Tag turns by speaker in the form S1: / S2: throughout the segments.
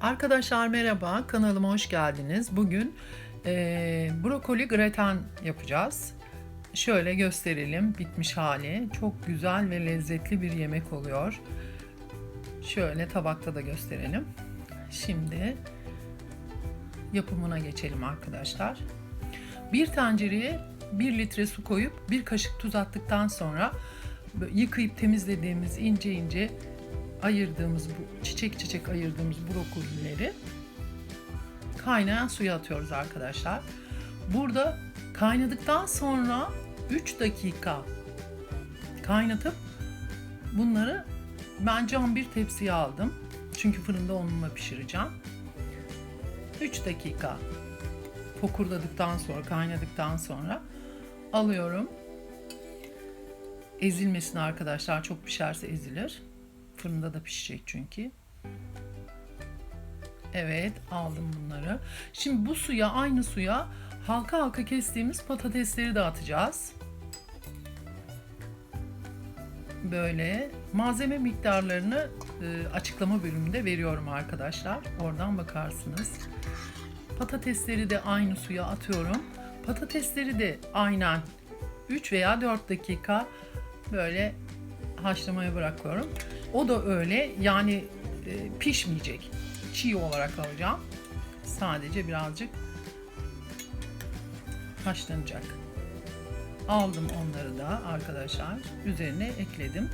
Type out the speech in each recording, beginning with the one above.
S1: Arkadaşlar merhaba, kanalıma hoş geldiniz. Bugün eee, brokoli graten yapacağız. Şöyle gösterelim bitmiş hali. Çok güzel ve lezzetli bir yemek oluyor. Şöyle tabakta da gösterelim. Şimdi yapımına geçelim arkadaşlar. Bir tencereye 1 litre su koyup bir kaşık tuz attıktan sonra yıkayıp temizlediğimiz ince ince ayırdığımız bu çiçek çiçek ayırdığımız brokolileri kaynayan suya atıyoruz arkadaşlar. Burada kaynadıktan sonra 3 dakika kaynatıp bunları ben cam bir tepsiye aldım. Çünkü fırında onunla pişireceğim. 3 dakika fokurdadıktan sonra, kaynadıktan sonra alıyorum. Ezilmesin arkadaşlar. Çok pişerse ezilir. Fırında da pişecek çünkü. Evet aldım bunları. Şimdi bu suya aynı suya halka halka kestiğimiz patatesleri de atacağız. Böyle malzeme miktarlarını e, açıklama bölümünde veriyorum arkadaşlar. Oradan bakarsınız. Patatesleri de aynı suya atıyorum. Patatesleri de aynen 3 veya 4 dakika böyle haşlamaya bırakıyorum. O da öyle yani e, pişmeyecek. Çiğ olarak alacağım. Sadece birazcık haşlanacak. Aldım onları da arkadaşlar. Üzerine ekledim.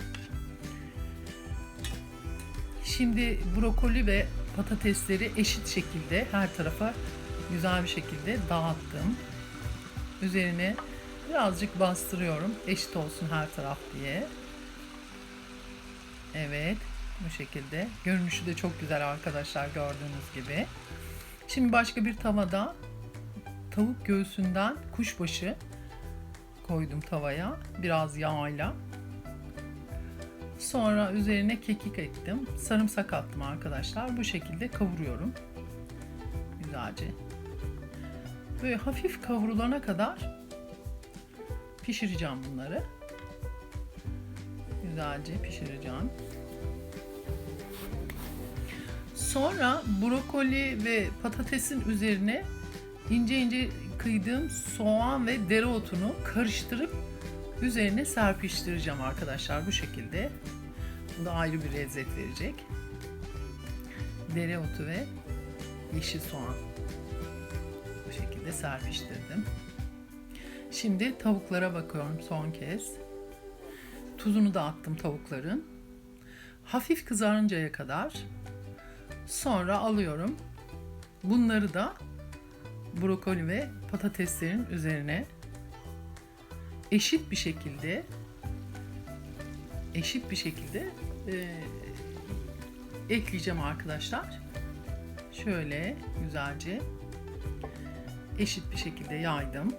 S1: Şimdi brokoli ve patatesleri eşit şekilde her tarafa güzel bir şekilde dağıttım. Üzerine birazcık bastırıyorum. Eşit olsun her taraf diye. Evet, bu şekilde. Görünüşü de çok güzel arkadaşlar gördüğünüz gibi. Şimdi başka bir tavada tavuk göğsünden kuşbaşı koydum tavaya. Biraz yağıyla. Sonra üzerine kekik ettim. Sarımsak attım arkadaşlar. Bu şekilde kavuruyorum. Güzelce. Böyle hafif kavrulana kadar pişireceğim bunları. Güzelce pişireceğim. Sonra brokoli ve patatesin üzerine ince ince kıydığım soğan ve dereotunu karıştırıp üzerine serpiştireceğim arkadaşlar bu şekilde. Bu da ayrı bir lezzet verecek. Dereotu ve yeşil soğan. Bu şekilde serpiştirdim. Şimdi tavuklara bakıyorum son kez. Tuzunu da attım tavukların. Hafif kızarıncaya kadar. Sonra alıyorum. Bunları da brokoli ve patateslerin üzerine eşit bir şekilde eşit bir şekilde e, ekleyeceğim arkadaşlar. Şöyle güzelce eşit bir şekilde yaydım.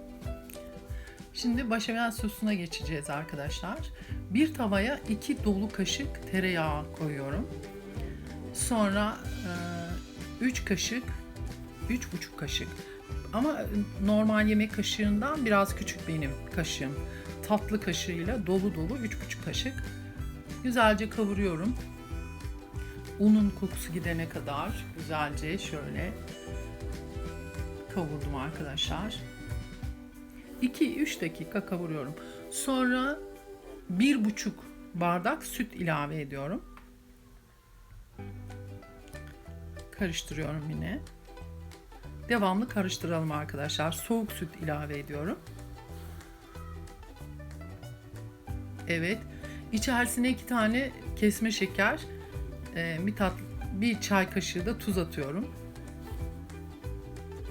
S1: Şimdi başamel sosuna geçeceğiz arkadaşlar. Bir tavaya iki dolu kaşık tereyağı koyuyorum. Sonra 3 kaşık, 3,5 kaşık ama normal yemek kaşığından biraz küçük benim kaşığım. Tatlı kaşığıyla dolu dolu 3,5 kaşık. Güzelce kavuruyorum. Unun kokusu gidene kadar güzelce şöyle kavurdum arkadaşlar. 2-3 dakika kavuruyorum. Sonra 1,5 bardak süt ilave ediyorum. Karıştırıyorum yine. Devamlı karıştıralım arkadaşlar. Soğuk süt ilave ediyorum. Evet. İçerisine iki tane kesme şeker, e, bir tat, bir çay kaşığı da tuz atıyorum.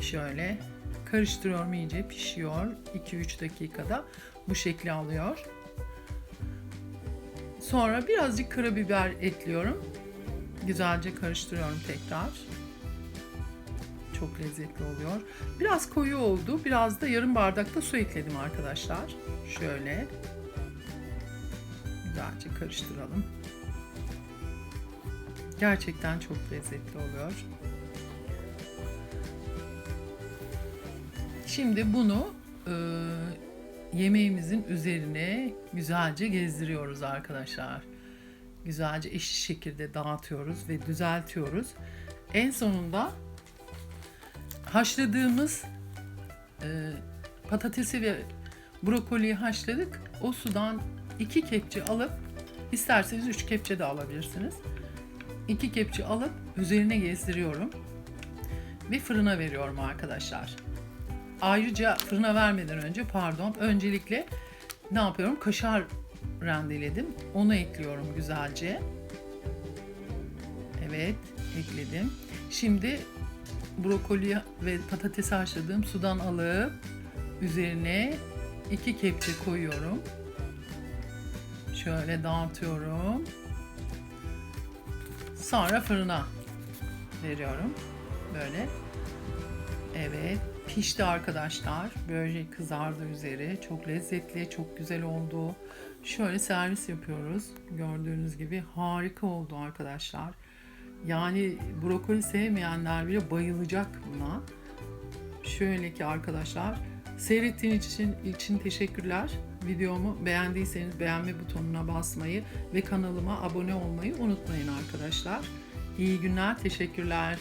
S1: Şöyle karıştırıyorum iyice pişiyor. 2-3 dakikada bu şekli alıyor. Sonra birazcık karabiber ekliyorum. Güzelce karıştırıyorum tekrar. Çok lezzetli oluyor. Biraz koyu oldu. Biraz da yarım bardak da su ekledim arkadaşlar. Şöyle. Güzelce karıştıralım. Gerçekten çok lezzetli oluyor. Şimdi bunu yemeğimizin üzerine güzelce gezdiriyoruz arkadaşlar. Güzelce eşit şekilde dağıtıyoruz ve düzeltiyoruz. En sonunda haşladığımız e, patatesi ve brokoliyi haşladık. O sudan iki kepçe alıp isterseniz üç kepçe de alabilirsiniz. İki kepçe alıp üzerine gezdiriyorum ve fırına veriyorum arkadaşlar. Ayrıca fırına vermeden önce pardon öncelikle ne yapıyorum? Kaşar rendeledim. Onu ekliyorum güzelce. Evet ekledim. Şimdi brokoli ve patatesi haşladığım sudan alıp üzerine iki kepçe koyuyorum. Şöyle dağıtıyorum. Sonra fırına veriyorum. Böyle. Evet. Pişti arkadaşlar. Böyle kızardı üzeri. Çok lezzetli, çok güzel oldu. Şöyle servis yapıyoruz. Gördüğünüz gibi harika oldu arkadaşlar. Yani brokoli sevmeyenler bile bayılacak buna. Şöyle ki arkadaşlar seyrettiğiniz için, için teşekkürler. Videomu beğendiyseniz beğenme butonuna basmayı ve kanalıma abone olmayı unutmayın arkadaşlar. İyi günler, teşekkürler.